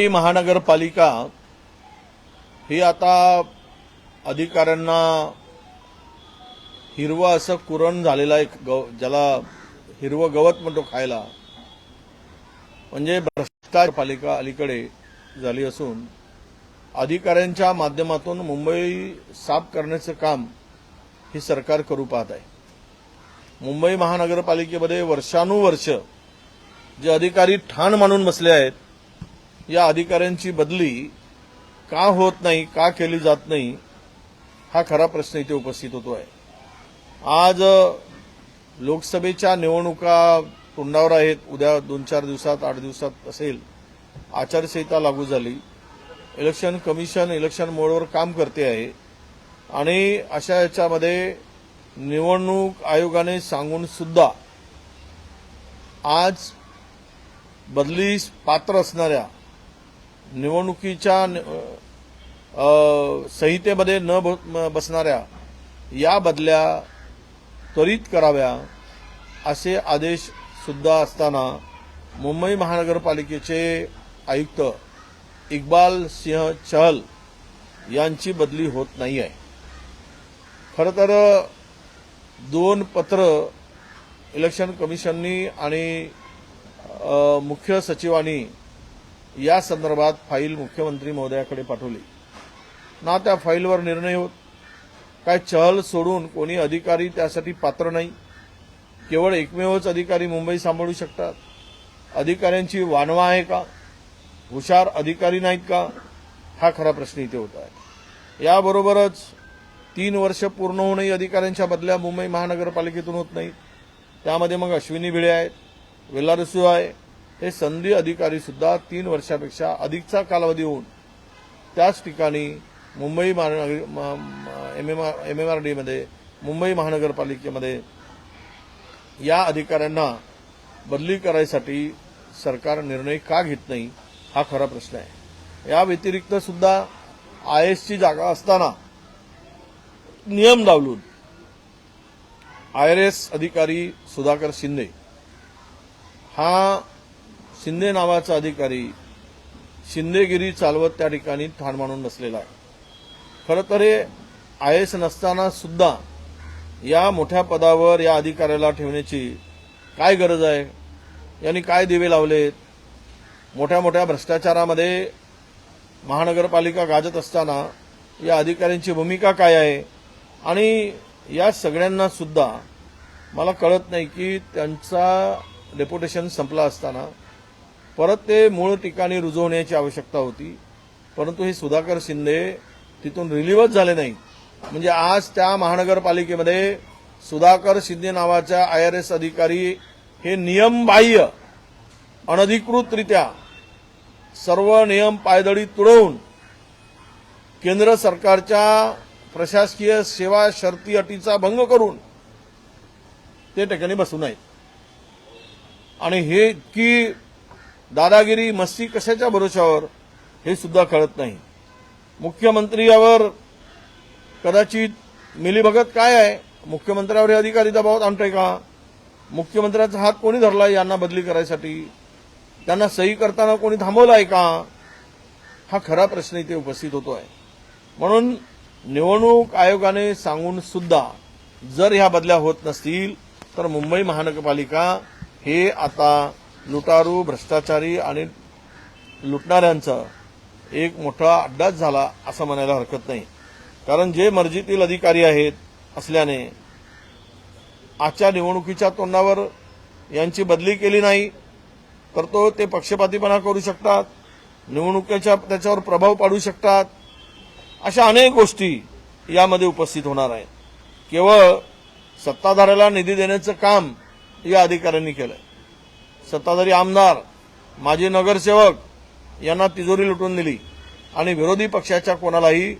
मुंबई महानगरपालिका ही आता अधिकाऱ्यांना हिरवं असं कुरण झालेलं आहे गव ज्याला हिरवं गवत म्हणतो खायला. म्हणजे भ्रष्टाचार पालिका अलीकडे झाली असून अधिकाऱ्यांच्या माध्यमातून मुंबई साफ करण्याचं काम हे सरकार करू पाहत आहे. मुंबई महानगरपालिकेमध्ये वर्षानुवर्ष जे अधिकारी ठाण मानून बसले आहेत या अधिकाऱ्यांची बदली का होत नाही का केली जात नाही हा खरा प्रश्न इथे उपस्थित होतो आहे आज लोकसभेच्या निवडणुका तोंडावर आहेत. उद्या दोन चार दिवसात आठ दिवसात असेल. आचारसंहिता लागू झाली. इलेक्शन कमिशन इलेक्शन मोडवर काम करते आहे. आणि अशा याच्यामध्ये निवडणूक आयोगाने सांगून सुद्धा आज बदलीस पात्र असणाऱ्या निवडणुकीच्या संहितेमध्ये न बसणाऱ्या या बदल्या त्वरित कराव्या असे आदेश सुद्धा असताना मुंबई महानगरपालिकेचे आयुक्त इक्बाल सिंह चहल यांची बदली होत नाही आहे खरं तर दोन पत्र इलेक्शन कमिशननी आणि मुख्य सचिवांनी या संदर्भात फाईल मुख्यमंत्री महोदयाकडे पाठवली. ना त्या फाईलवर निर्णय होत. काय चहल सोडून कोणी अधिकारी त्यासाठी पात्र नाही. केवळ एकमेवच अधिकारी मुंबई सांभाळू शकतात. अधिकाऱ्यांची वानवा आहे का? हुशार अधिकारी नाहीत का? हा खरा प्रश्न इथे होत आहे. याबरोबरच तीन वर्ष पूर्ण होऊनही अधिकाऱ्यांच्या बदल्या मुंबई महानगरपालिकेतून होत नाहीत. त्यामध्ये मग अश्विनी भिडे आहेत वेलारसू आहे हे संधी अधिकारी सुद्धा तीन वर्षापेक्षा अधिकचा कालावधी होऊन त्याच ठिकाणी मुंबई महानगर M M R M M R डीमध्ये मुंबई महानगरपालिकेमध्ये या अधिकाऱ्यांना बदली करायसाठी सरकार निर्णय का घेत नाही हा खरा प्रश्न आहे. या व्यतिरिक्त सुद्धा आय एसची जागा असताना नियम डावलून आय आर एस अधिकारी सुधाकर शिंदे हा शिंदे नावाचा अधिकारी शिंदेगिरी चालवत त्या ठिकाणी ठाण मानून बसलेला आहे. खरं तर हे आय एस नसताना सुद्धा या मोठ्या पदावर या अधिकाऱ्याला ठेवण्याची काय गरज आहे? यांनी काय दिवे लावलेत? मोठ्या मोठ्या भ्रष्टाचारामध्ये महानगरपालिका गाजत असताना या अधिकाऱ्यांची भूमिका काय आहे? आणि या सगळ्यांना सुद्धा मला कळत नाही की त्यांचा डेप्युटेशन संपला असताना परत ते मूळ ठिकाणी रुजवण्याची आवश्यकता होती. परंतु हे सुधाकर शिंदे तिथून रिलीव्हच झाले नाही म्हणजे आज त्या महानगरपालिकेमध्ये सुधाकर शिंदे नावाच्या आय आर एस अधिकारी हे नियमबाह्य अनधिकृतरित्या सर्व नियम पायदळी तुडवून केंद्र सरकारच्या प्रशासकीय सेवा शर्ती अटीचा भंग करून ते ठिकाणी बसून आहेत आणि हे इतकी दादागिरी मस्ती कशाच्या भरोशावर हे सुद्धा कळत नाही. मुख्यमंत्री यावर कदाचित मिलीभगत काय आहे? मुख्यमंत्र्यावर हे अधिकारी दबावात आणतोय का? मुख्यमंत्र्याचा हात कोणी धरला यांना बदली करायसाठी? त्यांना सही करताना कोणी थांबवलं आहे का? हा खरा प्रश्न इथे उपस्थित होतो आहे म्हणून निवडणूक आयोगाने सांगून सुद्धा जर ह्या बदल्या होत नसतील तर मुंबई महानगरपालिका हे आता लुटारू भ्रष्टाचारी आणि लुटणाऱ्यांचा एक मोठा अड्डाच झाला असं म्हणायला हरकत नाही. कारण जे मर्जीतील अधिकारी आहेत असल्याने आजच्या निवडणुकीच्या तोंडावर यांची बदली केली नाही तर तो ते पक्षपातीपणा करू शकतात निवडणुकीच्या त्याच्यावर प्रभाव पाडू शकतात अशा अनेक गोष्टी यामध्ये उपस्थित होणार आहेत. केवळ सत्ताधाऱ्याला निधी देण्याचं काम या अधिकाऱ्यांनी केलंय. सत्ताधारी आमदार माजी नगरसेवक यांना तिजोरी लुटून दिली. आणि विरोधी पक्षाच्या कोणालाही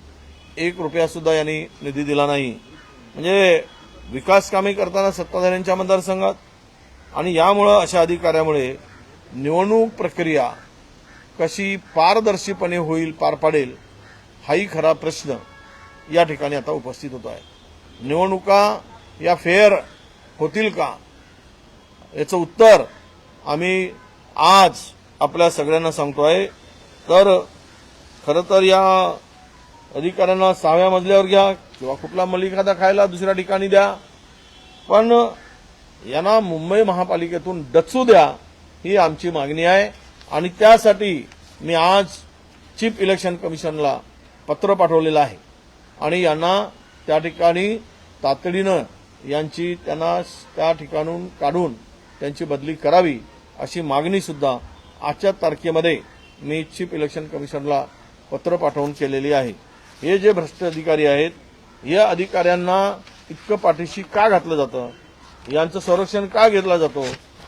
एक रुपयासुद्धा यांनी निधी दिला नाही. म्हणजे विकास कामे करताना सत्ताधाऱ्यांच्या मतदारसंघात आणि यामुळं अशा अधिकाऱ्यामुळे निवडणूक प्रक्रिया कशी पारदर्शीपणे होईल पार पाडेल हाही खरा प्रश्न या ठिकाणी आता उपस्थित होतो आहे. निवडणुका या फेअर होतील का? याचं उत्तर आम्ही आज आपल्या सगळ्यांना सांगतोय तर खरं तर या अधिकाऱ्यांना सहाव्या मजल्यावर घ्या किंवा कुठला मलिकादा खायला दुसऱ्या ठिकाणी द्या. पण यांना मुंबई महापालिकेतून डचू द्या ही आमची मागणी आहे. आणि त्यासाठी मी आज चीफ इलेक्शन कमिशनला पत्र पाठवलेलं आहे. आणि यांना त्या ठिकाणी तातडीनं यांची त्यांना त्या ठिकाणून काढून त्यांची बदली करावी अशी मागणी सुद्धा आजच्या तारखेमध्ये मी चीफ इलेक्शन कमिशनला पत्र पाठवून केलेली आहे. हे जे भ्रष्ट अधिकारी आहेत या अधिकाऱ्यांना इतकं पाठीशी का घातलं जातं? यांचं संरक्षण का घेतला जातो?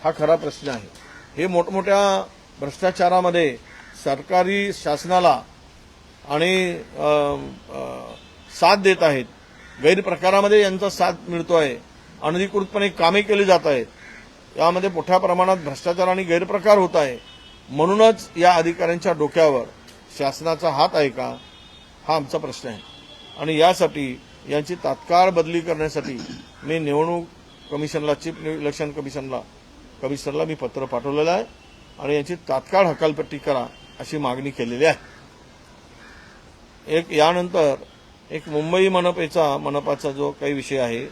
हा खरा प्रश्न आहे. हे मोठमोठ्या भ्रष्टाचारामध्ये सरकारी शासनाला आणि साथ देत आहेत. गैरप्रकारामध्ये यांचा साथ मिळतो आहे अनधिकृतपणे कामे केली जात आहेत. यामध्ये मोठ्या प्रमाणात भ्रष्टाचार आणि गैरप्रकार होत आहे. म्हणूनच या अधिकाऱ्यांच्या डोक्यावर शासनाचा हात आहे का? हा आमचा प्रश्न आहे. आणि यासाठी यांची तात्काळ बदली करण्यासाठी मी निवडणूक कमिशनला चीफ इलेक्शन कमिशनला कमिशनरला मी पत्र पाठवलेलं आहे आणि यांची तात्काळ हकालपट्टी करा अशी मागणी केलेली आहे. एक यानंतर एक मुंबई मनपेचा मनपाचा जो काही विषय आहे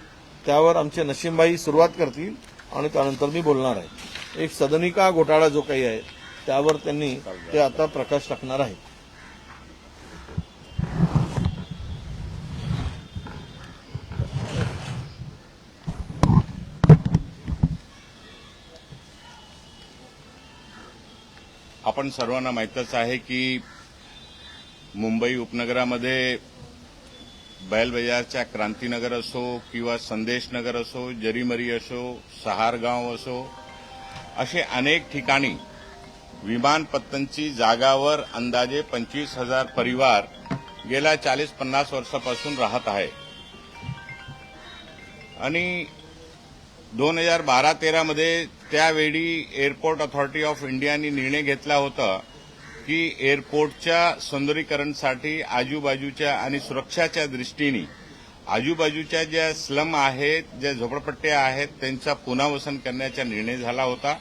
त्यावर आमचे नशीमबाई सुरुवात करतील. आणि त्यानंतर मी बोलणार आहे. एक सदनिका घोटाळा जो काही आहे त्यावर त्यांनी ते आता प्रकाश टाकणार आहे. आपण सर्वांना माहीतच आहे की मुंबई उपनगरामध्ये बैल बाजारच्या क्रांतीनगर असो किंवा संदेशनगर असो जरीमरी असो सहारगाव असो असे अनेक ठिकाणी विमानपत्तनची जागावर अंदाजे पंचवीस हजार परिवार गेल्या चाळीस पन्नास वर्षापासून राहत आहे. आणि दोन हजार बारा तेरामध्ये त्यावेळी एअरपोर्ट ऑथॉरिटी ऑफ इंडियाने निर्णय घेतला होता की एअरपोर्टच्या सौंदर्यीकरणसाठी आजूबाजूच्या आणि सुरक्षाच्या दृष्टीने आजूबाजूच्या ज्या स्लम आहेत ज्या झोपडपट्ट्या आहेत त्यांचा पुनर्वसन करण्याचा निर्णय झाला होता.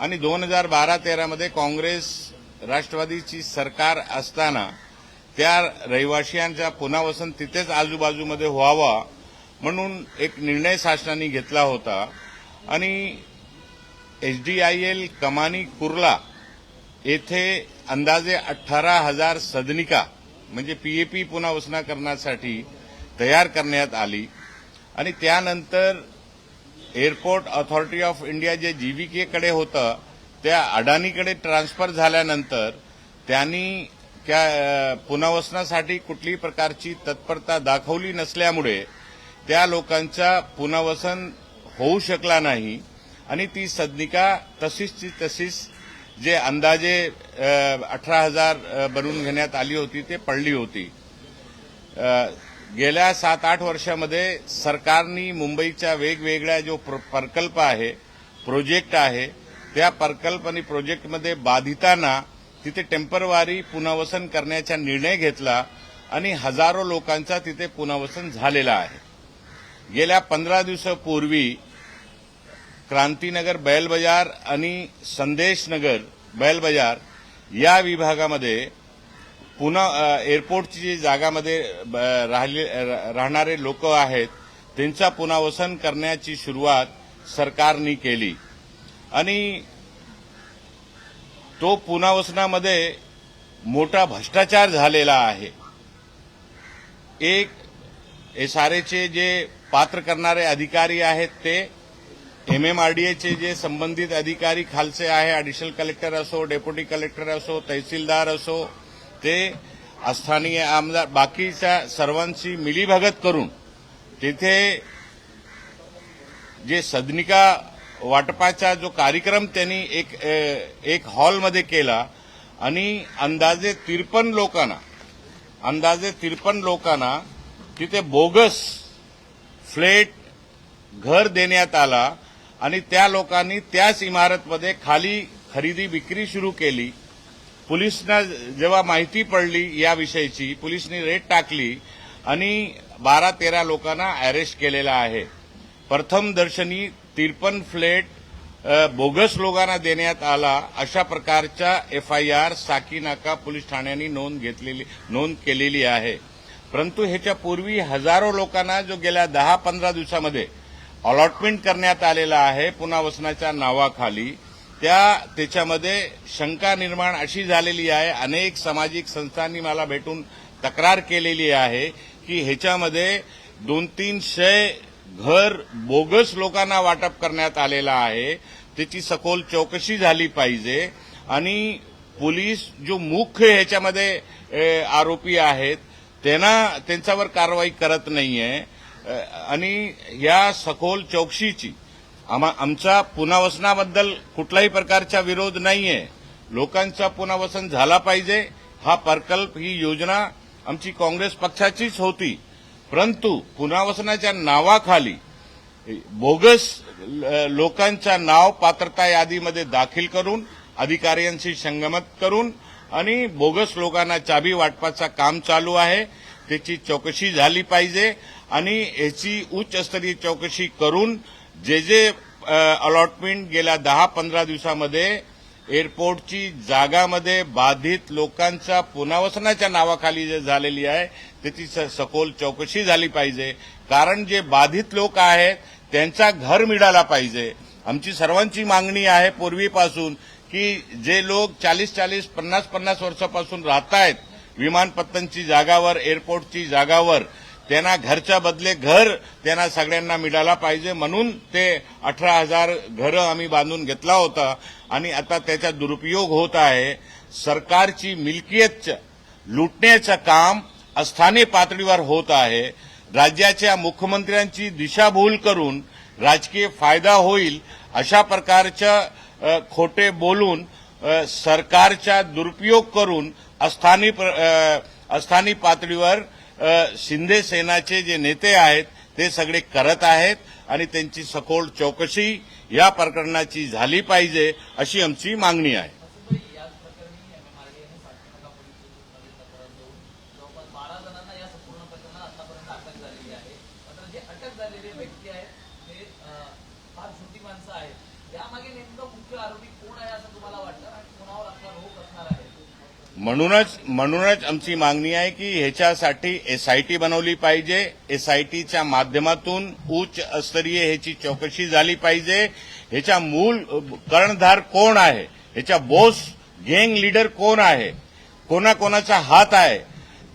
आणि दोन हजार बारा तेरामध्ये काँग्रेस राष्ट्रवादीची सरकार असताना त्या रहिवाशियांचा पुनर्वसन तिथेच आजूबाजूमध्ये व्हावा म्हणून एक निर्णय शासनाने घेतला होता. आणि एचडीआयएल कमानी कुर्ला येथे अंदाजे अठरा हजार सदनिका म्हणजे पीएपी पुनर्वसना करण्यासाठी तयार करण्यात आली. आणि त्यानंतर एअरपोर्ट ऑथॉरिटी ऑफ इंडिया जे जीव्हीकेकडे होतं त्या अडाणीकडे ट्रान्सफर झाल्यानंतर त्यांनी त्या पुनर्वसनासाठी कुठलीही प्रकारची तत्परता दाखवली नसल्यामुळे त्या लोकांचा पुनर्वसन होऊ शकला नाही. आणि ती सदनिका तशीच ती तशीच जे अंदाजे अठरा हजार बनवून घेण्यात आली होती ते पडली होती. गेल्या सात आठ वर्षामध्ये सरकारनी मुंबईच्या वेगवेगळ्या जो प्रकल्प आहे प्रोजेक्ट आहे त्या प्रकल्प आणि प्रोजेक्टमध्ये बाधितांना तिथे टेम्परवारी पुनर्वसन करण्याचा निर्णय घेतला आणि हजारो लोकांचा तिथे पुनर्वसन झालेला आहे. गेल्या पंधरा दिवसापूर्वी क्रांतीनगर बैल बाजार आणि संदेशनगर बैल बाजार या विभागामध्ये पुन्हा एअरपोर्टची जी जागामध्ये ब, राहिले राहणारे लोक आहेत त्यांचा पुनर्वसन करण्याची सुरुवात सरकारने केली. आणि तो पुनर्वसनामध्ये मोठा भ्रष्टाचार झालेला आहे. एक एसआरएचे जे पात्र करणारे अधिकारी आहेत ते एमएमआरडीएचे जे संबंधित अधिकारी खालचे आहे ॲडिशनल कलेक्टर असो डेप्युटी कलेक्टर असो तहसीलदार असो ते स्थानीय आमदार बाकीच्या सर्वांची मिलीभगत करून तिथे जे सदनिका वाटपाचा जो कार्यक्रम त्यांनी एक एक हॉलमध्ये केला आणि अंदाजे तिरपन लोकांना अंदाजे तिरपन लोकांना तिथे बोगस फ्लॅट घर देण्यात आला. आणि त्या लोकांनी त्याच इमारतमध्ये खाली खरेदी विक्री सुरू केली. पोलिसना जेव्हा माहिती पडली याविषयीची पोलिसनी रेड टाकली आणि बारा तेरा लोकांना अरेस्ट केलेला आहे. प्रथम दर्शनी तिरपन फ्लॅट बोगस लोकांना देण्यात आला. अशा प्रकारच्या F I R Sakinaka police ठाण्याने नोंद घेतलेली नोंद केलेली आहे. परंतु ह्याच्या पूर्वी हजारो लोकांना जो गेल्या दहा पंधरा दिवसामध्ये अलॉटमेंट करण्यात आलेला आहे पुनर्वसनाच्या नावाखाली. त्या त्याच्यामध्ये शंका निर्माण अशी झालेली आहे अनेक सामाजिक संस्थांनी मला भेटून तक्रार केलेली आहे की ह्याच्यामध्ये दोन तीनशे घर बोगस लोकांना वाटप करण्यात आलेलं आहे. त्याची सखोल चौकशी झाली पाहिजे. आणि पोलीस जो मुख्य ह्याच्यामध्ये आरोपी आहेत त्यांना त्यांच्यावर कारवाई करत नाहीये. आहे आणि या सखोल चौकशीची आम्हा आमचा पुनर्वसनाबद्दल कुठलाही प्रकारचा विरोध नाहीये. लोकांचा पुनर्वसन झाला पाहिजे हा प्रकल्प ही योजना आमची काँग्रेस पक्षाचीच होती. परंतु पुनर्वसनाच्या नावाखाली बोगस लोकांचा नाव पात्रता यादीमध्ये दाखल करून अधिकाऱ्यांशी संगमत करून आणि बोगस लोकांना चाबी वाटपाचं काम चालू आहे. त्याची चौकशी झाली पाहिजे. आणि याची उच्चस्तरीय चौकशी करून जे जे अलॉटमेंट गेल्या दहा पंधरा दिवसामध्ये एअरपोर्टची जागामध्ये बाधित लोकांच्या पुनर्वसनाच्या नावाखाली जे झालेली आहे त्याची स- सखोल चौकशी झाली पाहिजे. कारण जे बाधित लोक आहेत त्यांचा घर मिळाला पाहिजे. आमची सर्वांची मागणी आहे पूर्वीपासून की जे लोक चाळीस चाळीस पन्नास पन्नास वर्षापासून राहत आहेत विमानपत्तनची जागावर एअरपोर्टची जागावर त्यांना घरच्या बदले घर त्यांना सगळ्यांना मिळाला पाहिजे म्हणून ते अठरा हजार घरं आम्ही बांधून घेतला होता. आणि आता त्याचा दुरुपयोग होत आहे. सरकारची मिल्कियत लुटण्याचं काम स्थानिक पातळीवर होत आहे. राज्याच्या मुख्यमंत्र्यांची दिशाभूल करून राजकीय फायदा होईल अशा प्रकारच्या खोटे बोलून सरकारचा दुरुपयोग करून अस्थानी प्र- अस्थानी पातळीवर शिंदे सेनाचे जे नेते आहेत ते सगळे करत आहेत आणि त्यांची सखोल चौकशी या प्रकरणाची झाली पाहिजे अशी आमची मागणी आहे. माणसं आहेत नेमकं मुख्य आरोपी कोण आहे असं तुम्हाला वाटतं? आणि कोणावर आपला रोख असणार आहे? म्हणूनच म्हणूनच आमची मागणी आहे की ह्याच्यासाठी एसआयटी बनवली पाहिजे. एसआयटीच्या माध्यमातून उच्च स्तरीय ह्याची चौकशी झाली पाहिजे. ह्याच्या मूळ कर्णधार कोण आहे? ह्याच्या बोस गँग लीडर कोण आहे? कोणाकोणाचा हात आहे?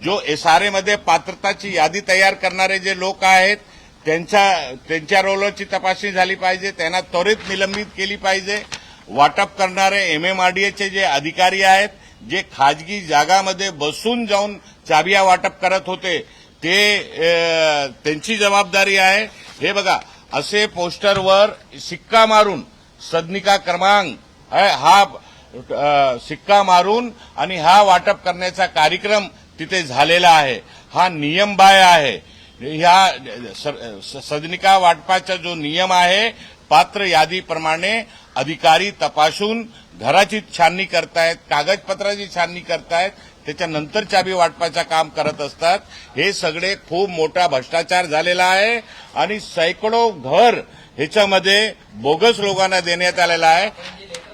जो एसआरएमध्ये पात्रताची यादी तयार करणारे जे लोक आहेत त्यांच्या त्यांच्या रोलची तपासणी झाली पाहिजे. त्यांना त्वरित निलंबित केली पाहिजे. वाटप करणारे एमएमआरडीएचे जे अधिकारी आहेत जे खाजगी जागामध्ये बसून जाऊन चाबिया वाटप करत होते ते त्यांची जबाबदारी आहे. हे बघा असे पोस्टरवर सिक्का मारून सदनिका क्रमांक हा सिक्का मारून आणि हा वाटप करण्याचा कार्यक्रम तिथे झालेला आहे. हा नियमबाह्य आहे. ह्या स- स- सदनिका वाटपाचा जो नियम आहे पात्र यादीप्रमाणे अधिकारी तपासून घराची छाननी करतायत कागदपत्राची छाननी करतायत त्याच्यानंतर चाबी वाटपाचं काम करत असतात. हे सगळे खूप मोठा भ्रष्टाचार झालेला आहे आणि सैकडो घर ह्याच्यामध्ये बोगस लोकांना देण्यात आलेला आहे. पण जे लेटर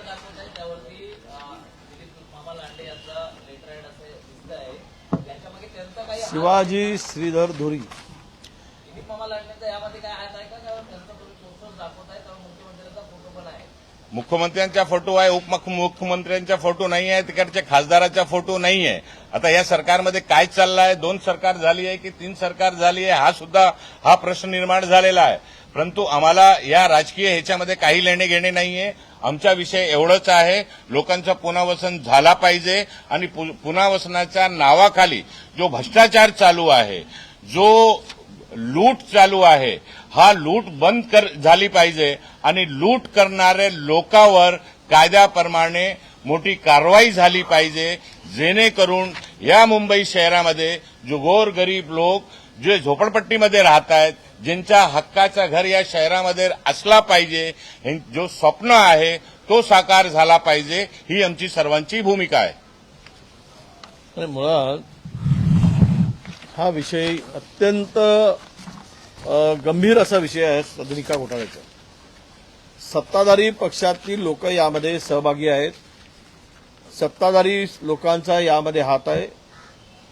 मुख्यमंत्र्यांचा फोटो आहे उपमुख्यमंत्र्यांचा फोटो नाही आहे तिकडच्या खासदाराचा फोटो नाही आहे. आता या सरकारमध्ये काय चाललं आहे दोन सरकार झाली आहे की तीन सरकार झाली आहे? हा सुद्धा हा प्रश्न निर्माण झालेला आहे. परंतु आम्हाला या राजकीय ह्याच्यामध्ये काही लेणे घेणे नाहीये आमचा विषय एवढंच आहे. लोकांचं पुनर्वसन झाला पाहिजे आणि पु- पुनर्वसनाच्या नावाखाली जो भ्रष्टाचार चालू आहे जो लूट चालू आहे. हा लूट बंद कर झाली पाहिजे आणि लूट करणारे लोकांवर कायद्याप्रमाणे मोठी कारवाई झाली पाहिजे जेणेकरून या मुंबई शहरामध्ये जो गोर गरीब लोक जे झोपडपट्टीमध्ये राहत आहेत ज्यांच्या हक्काचं घर या शहरामध्ये असला पाहिजे जो स्वप्न आहे तो साकार झाला पाहिजे ही आमची सर्वांची भूमिका आहे. मुळात हा विषय अत्यंत गंभीर असा विषय आहे सदनिका घोटाळ्याचा. सत्ताधारी पक्षातील लोक यामध्ये सहभागी आहेत. सत्ताधारी लोकांचा यामध्ये हात आहे.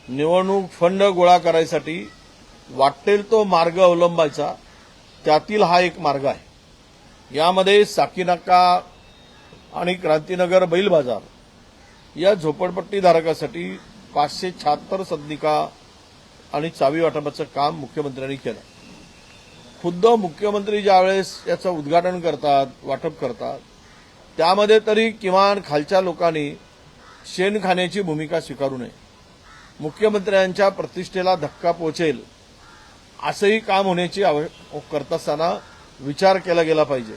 निवडणूक फंड गोळा करायसाठी वाटेल तो मार्ग अवलंबायचा त्यातील हा एक मार्ग आहे. यामध्ये साकीनाका आणि क्रांतीनगर बैल बाजार या झोपडपट्टीधारकासाठी पाचशे शहात्तर सदनिका आणि चावी वाटपाचं काम मुख्यमंत्र्यांनी केलं. खुद्द मुख्यमंत्री ज्यावेळेस याचं उद्घाटन करतात वाटप करतात त्यामध्ये तरी किमान खालच्या लोकांनी शेणखाण्याची भूमिका स्वीकारू नये. मुख्यमंत्र्यांच्या प्रतिष्ठेला धक्का पोचेल असंही काम होण्याची करत असताना विचार केला गेला पाहिजे.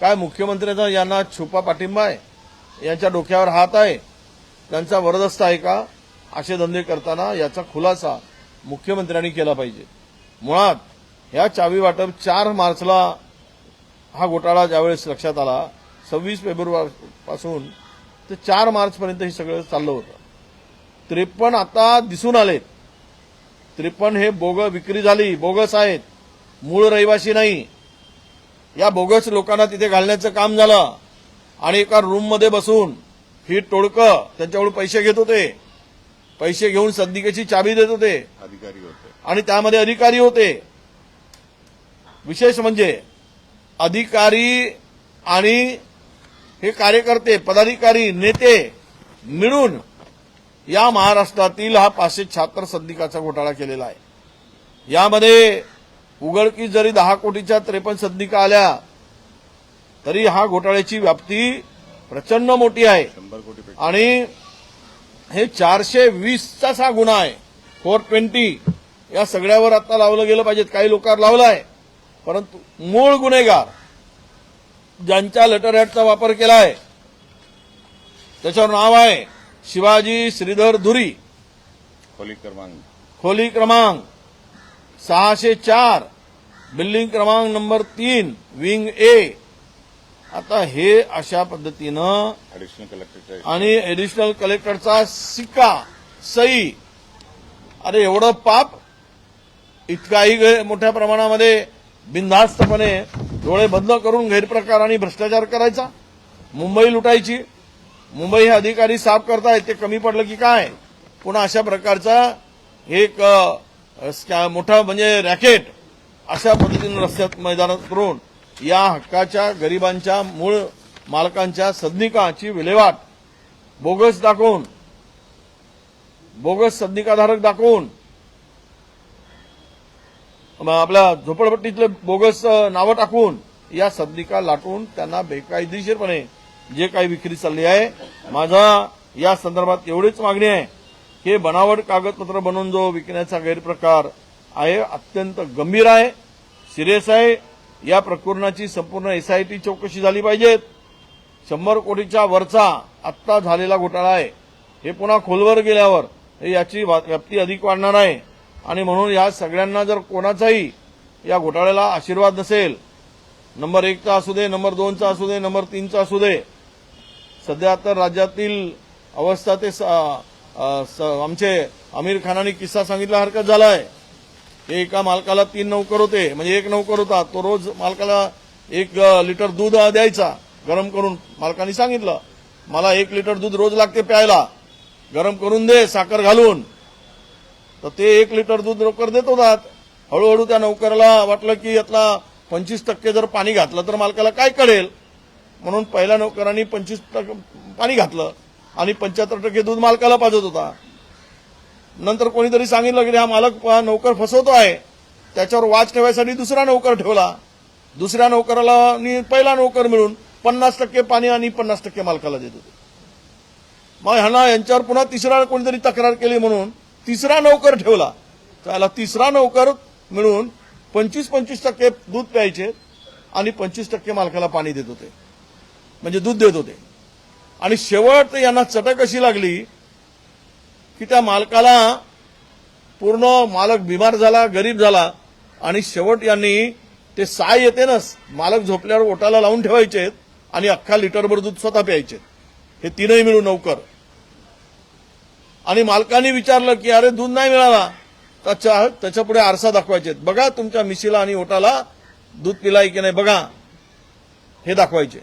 काय मुख्यमंत्र्यांचा यांना छुपा पाठिंबा आहे? यांच्या डोक्यावर हात आहे? त्यांचा वरदस्त आहे का? असे धंदे करताना याचा खुलासा मुख्यमंत्र्यांनी केला पाहिजे. मुळात ह्या चावी वाटप चार मार्चला हा घोटाळा ज्यावेळेस लक्षात आला सव्वीस फेब्रुवारीपासून ते चार मार्चपर्यंत हे सगळं चाललं होतं. त्रेपन्न आता दिसून आले. त्रेपन्न हे बोग विक्री झाली बोगस आहेत. मूळ रहिवासी नाही. या बोगस लोकांना तिथे घालण्याचं काम झालं. आणि एका रूममध्ये बसून ही टोळकं त्यांच्याकडून पैसे घेत होते. पैसे घेऊन सदनिकेची चाबी देत होते. अधिकारी होते. आणि त्यामध्ये अधिकारी होते. विशेष म्हणजे अधिकारी आणि हे कार्यकर्ते पदाधिकारी नेते मिळून या महाराष्ट्रातील हा पाचशे शहात्तर सदनिकाचा घोटाळा केलेला आहे. यामध्ये उघडकीस जरी दहा कोटीच्या त्रेपन्न सदनिका आल्या तरी हा घोटाळ्याची व्याप्ती प्रचंड मोठी आहे. आणि हे चारशे वीसचाच हा गुन्हा आहे. फोर ट्वेंटी या सगळ्यावर आता लावलं गेलं पाहिजे काही लोकांवर लावलं आहे परंतु मूळ गुन्हेगार ज्यांच्या लेटर हॅडचा वापर केला आहे त्याच्यावर नाव आहे शिवाजी श्रीधर धुरी. खोली क्रमांक. खोली क्रमांक सहाशे चार. बिल्डिंग क्रमांक नंबर तीन विंग ए. आता हे अशा पद्धतीनं ऍडिशनल कलेक्टरच्या आणि एडिशनल कलेक्टरचा सिक्का सई अरे एवढं पाप इतकाही मोठ्या प्रमाणामध्ये बिनधास्तपणे डोळे बंद करून गैरप्रकार आणि भ्रष्टाचार करायचा मुंबई लुटायची मुंबई हे अधिकारी साफ करतायत ते कमी पडलं की काय? पुन्हा अशा प्रकारचा एक मोठा म्हणजे रॅकेट अशा पद्धतीनं रस्त्यात मैदानात करून या हक्काच्या गरिबांच्या मूळ मालकांच्या सदनिकाची विल्हेवाट. बोगस दाखवून बोगस सदनिकाधारक दाखवून. आपल्या झोपडपट्टीतले बोगस नावं टाकून या सदनिका लाटून त्यांना बेकायदेशीरपणे जे काही विक्री चालली आहे माझा या संदर्भात एवढीच मागणी आहे. हे बनावट कागदपत्र बनवून जो विकण्याचा गैरप्रकार आहे अत्यंत गंभीर आहे सिरियस आहे. या प्रकरणाची संपूर्ण एसआयटी चौकशी झाली पाहिजेत. शंभर कोटीच्या वरचा आत्ता झालेला घोटाळा आहे. हे पुन्हा खोलवर गेल्यावर हे याची वा- व्याप्ती अधिक वाढणार आहे. आणि म्हणून या सगळ्यांना जर कोणाचाही या घोटाळ्याला आशीर्वाद नसेल नंबर एकचा असू दे नंबर दोनचा असू दे नंबर तीनचा असू दे सध्या तर राज्यातील अवस्था ते स- स- आमचे आमिर खानाने किस्सा सांगितला हरकत आहे हे एका मालकाला तीन नौकर होते. म्हणजे एक नौकर होता. तो रोज मालकाला एक लिटर दूध द्यायचा. गरम करून मालकाने सांगितलं मला एक लिटर दूध रोज लागते प्यायला. गरम करून दे साखर घालून. तर ते एक लिटर दूध नोकर देत होतात हळूहळू त्या नौकराला वाटलं की यातला पंचवीस टक्के जर पाणी घातलं तर मालकाला काय कळेल? म्हणून पहिल्या नौकरांनी पंचवीस टक्के पाणी घातलं आणि पंच्याहत्तर टक्के दूध मालकाला पाजत होता. नंतर कोणीतरी सांगितलं की हा मालक नोकर फसवतो आहे. त्याच्यावर वाच ठेवायसाठी दुसरा नोकर ठेवला. दुसऱ्या नोकराला पहिला नोकर मिळून पन्नास टक्के पाणी आणि पन्नास टक्के मालकाला देत होते. मग ह्यांना यांच्यावर पुन्हा तिसरा कोणीतरी तक्रार केली म्हणून तिसरा नोकर ठेवला. त्याला तिसरा नोकर मिळून पंचवीस पंचवीस टक्के दूध प्यायचे आणि पंचवीस टक्के मालकाला पाणी देत होते. म्हणजे दूध देत होते. आणि शेवट यांना चटक अशी लागली की त्या मालकाला पूर्ण मालक बिमार झाला गरीब झाला आणि शेवट यांनी ते साय येते ना मालक झोपल्यावर ओटाला लावून ठेवायचे आणि अख्खा लिटरभर दूध स्वतः प्यायचे. हे तीनही मिळून नौकर. आणि मालकाने विचारलं की अरे दूध नाही मिळाला. त्याच्या त्याच्या पुढे आरसा दाखवायचे. बघा तुमच्या मिशीला आणि ओटाला दूध पिलाय की नाही बघा. हे दाखवायचे.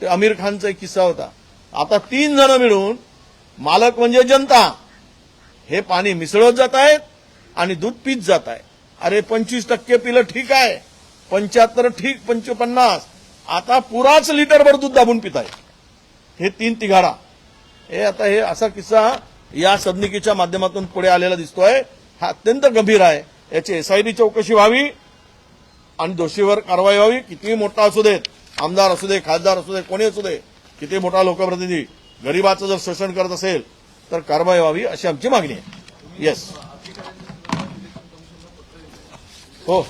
ते आमिर खानचा एक किस्सा होता. आता तीन जण मिळून मालक म्हणजे जनता. हे पाणी मिसळत जात आहेत आणि दूध पीत जात आहे. अरे पंचवीस टक्के पिलं ठीक आहे. पंच्याहत्तर ठीक पंचपन्नास. आता पुराच लिटरभर दूध दाबून पित आहे. हे तीन तिघाडा. हे आता हे असा किस्सा या सदनिकेच्या माध्यमातून पुढे आलेला दिसतोय. हा अत्यंत गंभीर आहे. याची एसआयडी चौकशी व्हावी आणि दोषीवर कारवाई व्हावी. कितीही मोठा असू देत आमदार असू दे खासदार असू दे कोणी असू दे किती मोठा लोकप्रतिनिधी गरिबाचं जर शोषण करत असेल तर कारवाई व्हावी अशी आमची मागणी आहे. येस हो.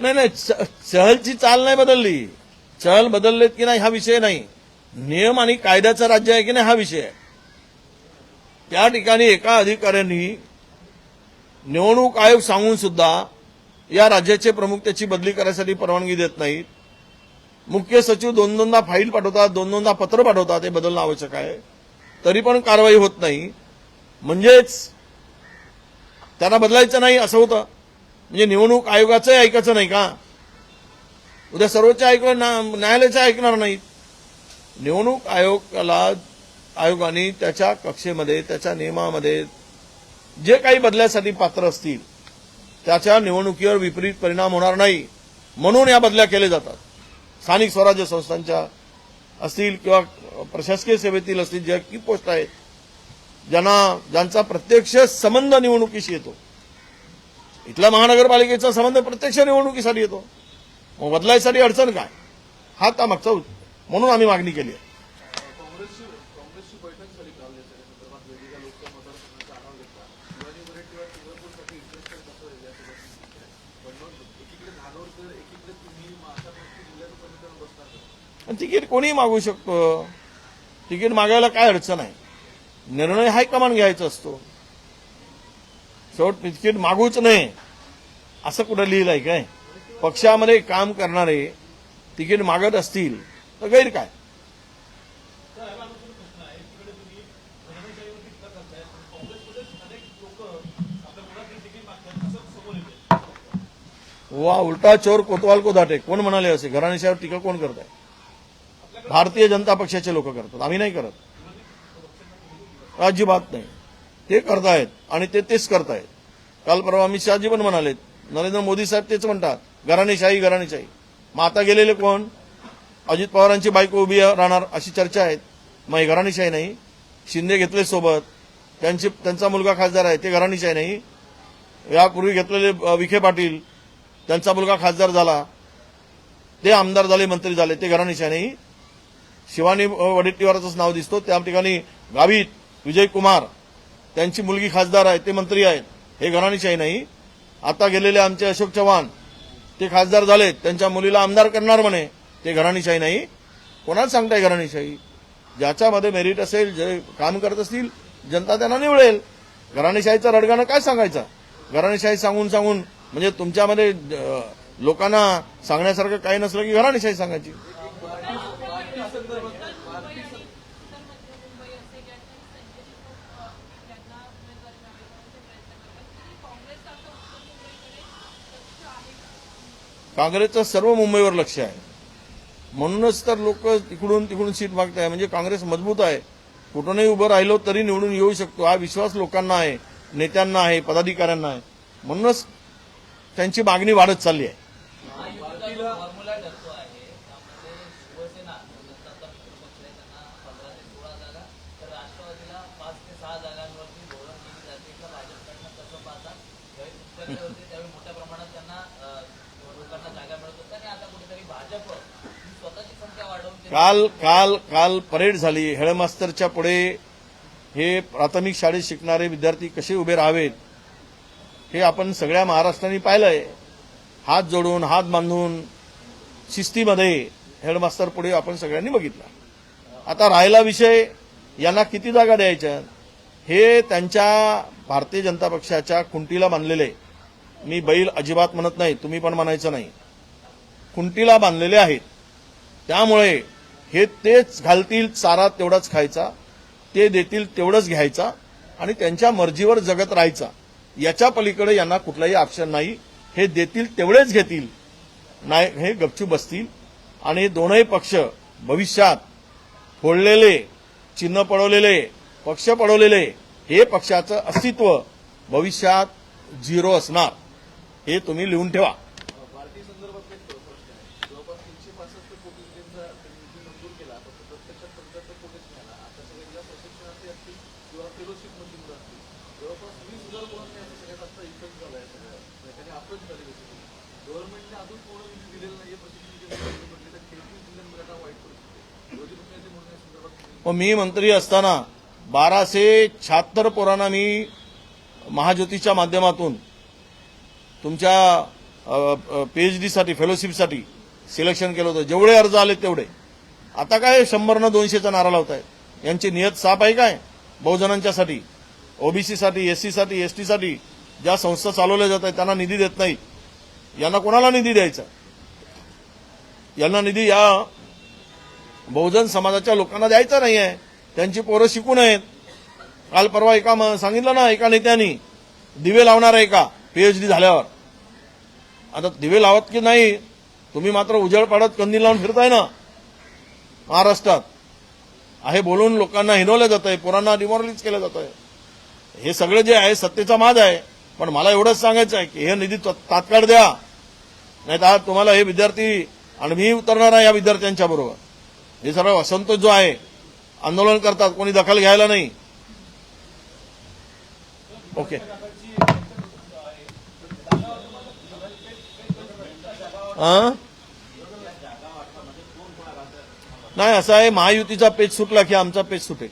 नाही नाही चहलची चाल नाही बदलली. चहल बदललेत की नाही हा विषय नाही. नियम आणि कायद्याचं राज्य आहे की नाही हा विषय आहे. त्या ठिकाणी एका अधिकाऱ्यांनी निवडणूक आयोग सांगून सुद्धा या राज्याचे प्रमुख त्याची बदली करायसाठी परवानगी देत नाहीत. मुख्य सचिव दोन दोनदा फाईल पाठवतात दोन दोनदा पत्र पाठवतात हे बदलणं आवश्यक आहे. तरी पण कारवाई होत नाही. म्हणजेच त्यांना बदलायचं नाही असं होतं. म्हणजे निवडणूक आयोगाचंही ऐकायचं नाही का? उद्या सर्वोच्च आयोग न्यायालयाचं ऐकणार नाहीत. निवडणूक आयोगाला आयोगाने त्याच्या कक्षेमध्ये त्याच्या नियमामध्ये जे काही बदल्यासाठी पात्र असतील त्याच्या निवडणुकीवर विपरीत परिणाम होणार नाही म्हणून या बदल्या केल्या जातात. स्थानिक स्वराज्य संस्थांच्या असतील किंवा प्रशासकीय सेवेतील असतील ज्या की पोस्ट आहेत ज्यांना ज्यांचा प्रत्यक्ष संबंध निवडणुकीशी येतो. इथल्या महानगरपालिकेचा संबंध प्रत्यक्ष निवडणुकीसाठी येतो. मग बदलायसाठी अडचण काय? हा त्या मागचा म्हणून आम्ही मागणी केली आहे काँग्रेसची काँग्रेसची बैठक झाली काल या संदर्भात वेगवेगळ्या लोकसभा मतदारसंघाचा आढावा घेतला शिवाजी वडेट्टीवार चंद्रपूरसाठी इंटरेस्टेड कसं यासोबत पण मग एकीकडे धानोरकर एकीकडे तुम्ही मग अशा परिस्थितीत जिल्ह्याचं समीकरण बसणार कसं? आणि तिकीट कोणीही मागू शकतो. तिकीट मागायला काय अडचण आहे? निर्णय हायकमांड घ्यायचा असतो. शेवट तिकीट मागूच नये. असं कुठं लिहिलं आहे काय? पक्षामध्ये काम करणारे तिकीट मागत असतील तर गैर काय वा उलटा चोर कोतवाल को धाटे कोण म्हणाले असे? घराणेशावर टीका कोण करत आहे भारतीय जनता पक्षाचे लोक करतात. आम्ही नाही करत. अजिबात नाही. ते करतायत आणि ते तेच करतायत. काल परवा अमित शहाजी पण म्हणाले नरेंद्र मोदी साहेब तेच म्हणतात घराणेशाही घराणेशाही मग आता गेलेले कोण? अजित पवारांची बायको उभी राहणार अशी चर्चा आहे मग घराणीशाही घराणेशाही नाही. शिंदे घेतले सोबत. त्यांची त्यांचा मुलगा खासदार आहे ते घराणेशाही नाही. यापूर्वी घेतलेले विखे पाटील त्यांचा मुलगा खासदार झाला. ते आमदार झाले मंत्री झाले ते घराणेशाही नाही. शिवानी अ, वडेट्टीवाराचंच नाव दिसतो. त्या ठिकाणी गावित विजय कुमार त्यांची मुलगी खासदार आहे ते मंत्री आहेत. हे घराणीशाही नाही. आता गेलेले आमचे अशोक चव्हाण ते खासदार झालेत. त्यांच्या मुलीला आमदार करणार म्हणे ते घराणीशाही नाही. कोणाला सांगताय घराणीशाही? ज्याच्यामध्ये मेरिट असेल जे काम करत असतील जनता त्यांना निवडेल. घराणेशाहीचा रडगाणं काय सांगायचं? घराणेशाही सांगून सांगून म्हणजे तुमच्यामध्ये लोकांना सांगण्यासारखं काही नसलं की घराणेशाही सांगायची. काँग्रेसचं सर्व मुंबईवर लक्ष आहे. म्हणूनच तर लोक तिकडून तिकडून सीट मागत आहे म्हणजे काँग्रेस मजबूत आहे. कुठूनही उभं राहिलो तरी निवडून येऊ शकतो. हा विश्वास लोकांना आहे. नेत्यांना आहे. पदाधिकाऱ्यांना आहे. म्हणूनच त्यांची मागणी वाढत चालली आहे महायुतीचा जो फॉर्म्युला ठरतो आहे त्यामध्ये शिवसेना जो जनताचा मित्रपक्ष आहे त्यांना पंधरा ते सोळा जागा तर राष्ट्रवादीला पाच ते सहा जागांवरती धोरण केली जाते का भाजपकडनं कसं पाहता ज्यावेळी तुमच्याकडे होते त्यावेळी मोठ्या प्रमाणात त्यांना अं, लोकांना जागा मिळत होत्या आणि आता कुठेतरी भाजप ही स्वतःची संख्या वाढवून ते काल काल काल परेड झाली. हेडमास्तरच्या पुढे हे प्राथमिक शाळेत शिकणारे विद्यार्थी कसे उभे राहावेत हे आपण सगळ्या महाराष्ट्राने पाहिलंय. हात जोडून हात बांधून शिस्तीमध्ये हेडमास्तर पुढे आपण सगळ्यांनी बघितला. आता राहिला विषय यांना किती जागा द्यायच्या? हे त्यांच्या भारतीय जनता पक्षाच्या खुंटीला बांधलेले. मी बैल अजिबात म्हणत नाही तुम्ही पण म्हणायचं नाही. खुंटीला बांधलेले आहेत. त्यामुळे हे तेच घालतील चारा तेवढाच खायचा ते देतील तेवढंच घ्यायचा आणि त्यांच्या मर्जीवर जगत राहायचा. याच्या पलीकडे यांना कुठलाही ऑप्शन नाही. हे देतील तेवढेच घेतील. नाही हे गपचूप बसतील. आणि दोनही पक्ष भविष्यात फोडलेले चिन्ह पडवलेले पक्ष पडवलेले हे पक्षाचं अस्तित्व भविष्यात झिरो असणार. हे तुम्ही लिहून ठेवा पार्टी संदर्भात एक प्रश्न आहे जवळपास तीनशे पासष्ट कोटी रुपयांचा निधी मंजूर केला पण प्रत्यक्षात पंच्याहत्तर कोटीच मिळाला आता सगळ्या प्रशिक्षणार्थी असतील किंवा फेलोशिपमध्ये मुलं असतील जवळपास वीस हजार मुलांनी आता सगळ्यात आता इफेक्ट झालाय सगळं त्यांनी अप्रोच झाले बेसिकली गव्हर्नमेंटने अजून पूर्ण निधी दिलेला नाहीये प्रशिक्षण केंद्र म्हटले तर तेहतीस जिल्ह्यांमध्ये आता वाईट परिस्थिती आहे विरोधी पक्षाचे म्हणून या संदर्भात तुम्ही मग मी मंत्री असताना बाराशे शहात्तर पोरांना मी महाज्योतीच्या माध्यमातून तुमच्या पीएचडीसाठी फेलोशिपसाठी सिलेक्शन केलं होतं. जेवढे अर्ज आले तेवढे. आता काय शंभरनं दोनशेचा नारा लावतायत. यांची नियत साफ आहे काय? बहुजनांच्यासाठी ओबीसीसाठी एस टीसाठी ज्या संस्था चालवल्या जात आहेत त्यांना निधी देत नाही यांना कोणाला निधी द्यायचा? यांना निधी या बहुजन समाजाच्या लोकांना द्यायचा नाही आहे त्यांची पोरं शिकून आहेत काल परवा एका म- सांगितलं ना एका नेत्यांनी दिवे लावणार आहे का? पीएचडी झाल्यावर. आता दिवे लावत की नाही तुम्ही मात्र उजळ पाडत कंदील लावून फिरताय ना. महाराष्ट्रात. आहे बोलून लोकांना हिनवलं जात आहे पोरांना डिमॉरलाइज केलं जात आहे हे सगळं जे आहे सत्तेचा माज आहे. पण मला एवढंच सांगायचं आहे की हे निधी त- तात्काळ द्या. नाही तर तुम्हाला हे विद्यार्थी आणि मी उतरणार आहे या विद्यार्थ्यांच्या बरोबर. हे सर्व असंतोष जो आहे आंदोलन करतात कोणी दखल घ्यायला नाही. ओके. हा? नाही असं आहे महायुतीचा पेज सुटला की आमचा पेज सुटेल.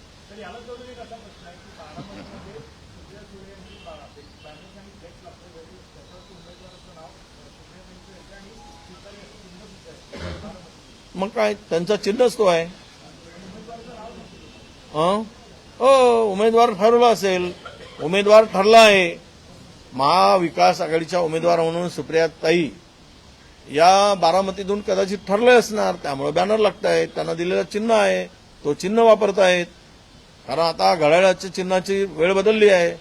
मग काय त्यांचा चिन्हच तो आहे. हं? हो उमेदवार ठरवला असेल. उमेदवार ठरला आहे. महाविकास आघाडीच्या उमेदवार म्हणून सुप्रिया ताई. या बारामतीतून कदाचित ठरले असणार त्यामुळे बॅनर लागतायत त्यांना दिलेलं चिन्ह आहे तो चिन्ह वापरत आहेत कारण आता घड्याळाच्या चिन्हाची वेळ बदलली आहे.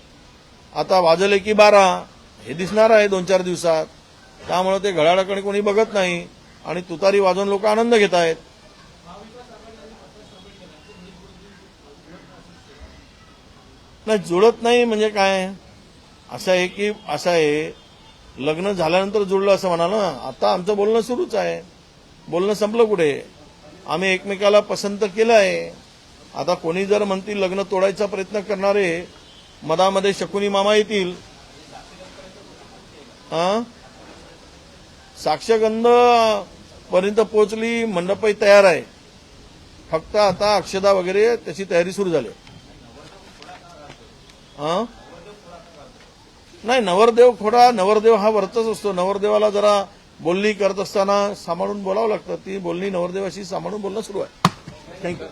आता वाजले की बारा हे दिसणार आहे दोन चार दिवसात. त्यामुळे ते घड्याळाकडे कोणी बघत नाही. आणि तुतारी वाजवून लोक आनंद घेत आहेत नाही जुळत नाही म्हणजे काय? असं आहे की असं आहे. लग्न झाल्यानंतर जुळलं असं म्हणा ना? आता आमचं बोलणं सुरूच आहे. बोलणं संपलं कुठे? आम्ही एकमेकाला पसंत केलं आहे. आता कोणी जर म्हणतील लग्न तोडायचा प्रयत्न करणारे मधामध्ये शकुनी मामा येतील. हा साक्षगंध पर्यंत पोहोचली मंडपही तयार आहे. फक्त आता अक्षदा वगैरे त्याची तयारी सुरू झाली नाही नवरदेव खोडा नवरदेव हा वरचाच असतो. नवरदेवाला जरा बोलणी करत असताना सांभाळून बोलावं लागतं. ती बोलणी नवरदेवाशी सांभाळून बोलणं सुरू आहे. थँक्यू